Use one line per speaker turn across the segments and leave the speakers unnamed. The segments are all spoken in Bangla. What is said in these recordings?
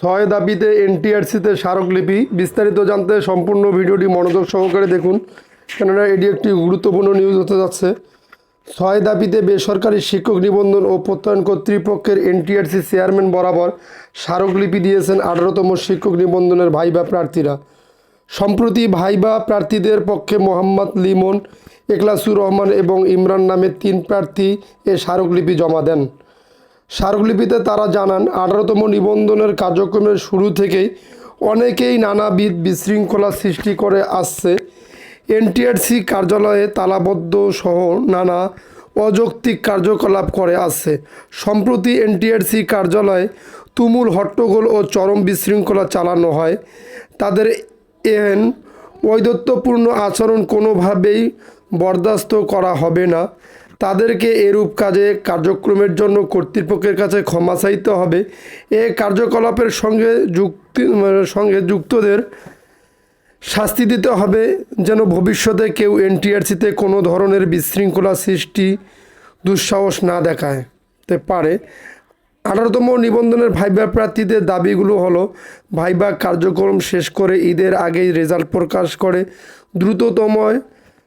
ছয় দাবিতে এনটিআরসিতে স্মারকলিপি। বিস্তারিত জানতে সম্পূর্ণ ভিডিওটি মনোযোগ সহকারে দেখুন। কেননা এটি একটি গুরুত্বপূর্ণ নিউজ হতে যাচ্ছে। ছয় দাবিতে বেসরকারি শিক্ষক নিবন্ধন ও প্রত্যয়ন কর্তৃপক্ষের এনটিআরসি চেয়ারম্যান বরাবর স্মারকলিপি দিয়েছেন আঠারোতম শিক্ষক নিবন্ধনের ভাইবা প্রার্থীরা। সম্প্রতি ভাইবা প্রার্থীদের পক্ষে মোহাম্মদ লিমন এখলাসুর রহমান এবং ইমরান নামের তিন প্রার্থী এ স্মারকলিপি জমা দেন। স্মারকলিপিতে তারা জানান, আঠারোতম নিবন্ধনের কার্যক্রমের শুরু থেকেই অনেকেই নানাবিধ বিশৃঙ্খলা সৃষ্টি করে আসছে। এনটিআরসি কার্যালয়ে তালাবদ্ধ সহ নানা অযৌক্তিক কার্যকলাপ করে আসছে। সম্প্রতি এনটিআরসি কার্যালয়ে তুমুল হট্টগোল ও চরম বিশৃঙ্খলা চালানো হয়। তাদের এহেন ঔদত্যপূর্ণ আচরণ কোনোভাবেই বরদাস্ত করা হবে না। তাদেরকে এরূপ কাজে কার্যক্রমের জন্য কর্তৃপক্ষের কাছে ক্ষমা চাইতে হবে। এ কার্যকলাপের সঙ্গে যুক্তি সঙ্গে যুক্তদের শাস্তি দিতে হবে যেন ভবিষ্যতে কেউ এনটিআরসিতে কোনো ধরনের বিশৃঙ্খলা সৃষ্টি দুঃসাহস না দেখায়। পারে। আঠারোতম নিবন্ধনের ভাইবা প্রার্থীদের দাবিগুলো হলো, ভাইবা কার্যক্রম শেষ করে ঈদের আগেই রেজাল্ট প্রকাশ করে, দ্রুততম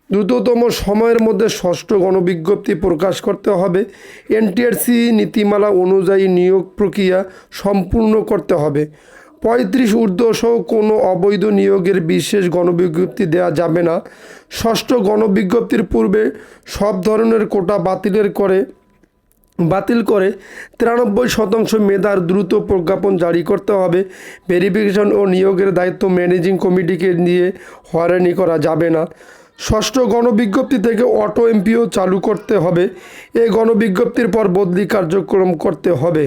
দ্রুততম সময়ের মধ্যে ষষ্ঠ গণবিজ্ঞপ্তি প্রকাশ করতে হবে। এনটিআরসি নীতিমালা অনুযায়ী নিয়োগ প্রক্রিয়া সম্পূর্ণ করতে হবে। পঁয়ত্রিশ ঊর্ধ্বসহ কোনো অবৈধ নিয়োগের বিশেষ গণবিজ্ঞপ্তি দেওয়া যাবে না। ষষ্ঠ গণবিজ্ঞপ্তির পূর্বে সব ধরনের কোটা বাতিলের করে, বাতিল করে তিরানব্বই শতাংশ মেধার দ্রুত প্রজ্ঞাপন জারি করতে হবে। ভেরিফিকেশন ও নিয়োগের দায়িত্ব ম্যানেজিং কমিটিকে নিয়ে হয়রানি করা যাবে না। ষষ্ঠ গণবিজ্ঞপ্তি থেকে অটো এমপিও চালু করতে হবে। এই গণবিজ্ঞপ্তির পর বদলি কার্যক্রম করতে হবে।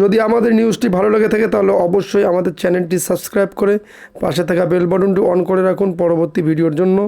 যদি আমাদের নিউজটি ভালো লাগে থাকে, তাহলে অবশ্যই আমাদের চ্যানেলটি সাবস্ক্রাইব করে পাশে থাকা বেল বাটনটি অন করে রাখুন পরবর্তী ভিডিওর জন্য।